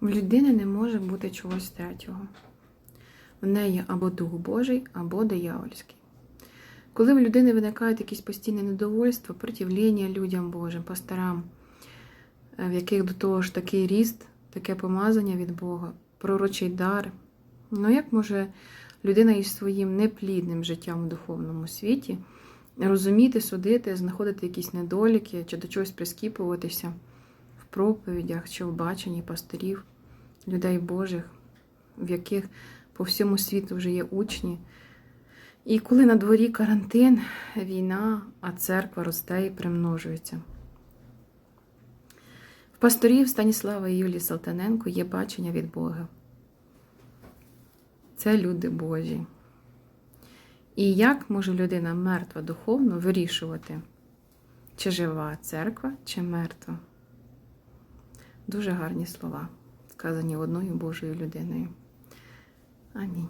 В людини не може бути чогось третього. В неї або Дух Божий, або диявольський. Коли в людини виникають якісь постійне недовольство, противлення людям Божим, пасторам, е, в яких до того ж такий ріст, таке помазання від Бога, пророчий дар. Ну як може людина із своїм неплідним життям в духовному світі розуміти, судити, знаходити якісь недоліки чи до чогось прискіпуватися проповідях чи в баченні пасторів, людей Божих, в яких по всьому світу вже є учні. І коли на дворі карантин, війна, а церква росте і примножується. В пасторів Станіслава і Юлії Салтаненко є бачення від Бога. Це люди Божі. І як може людина мертва духовно вирішувати, чи жива церква, чи мертва? Дуже гарні слова, сказані одною Божою людиною. Амінь.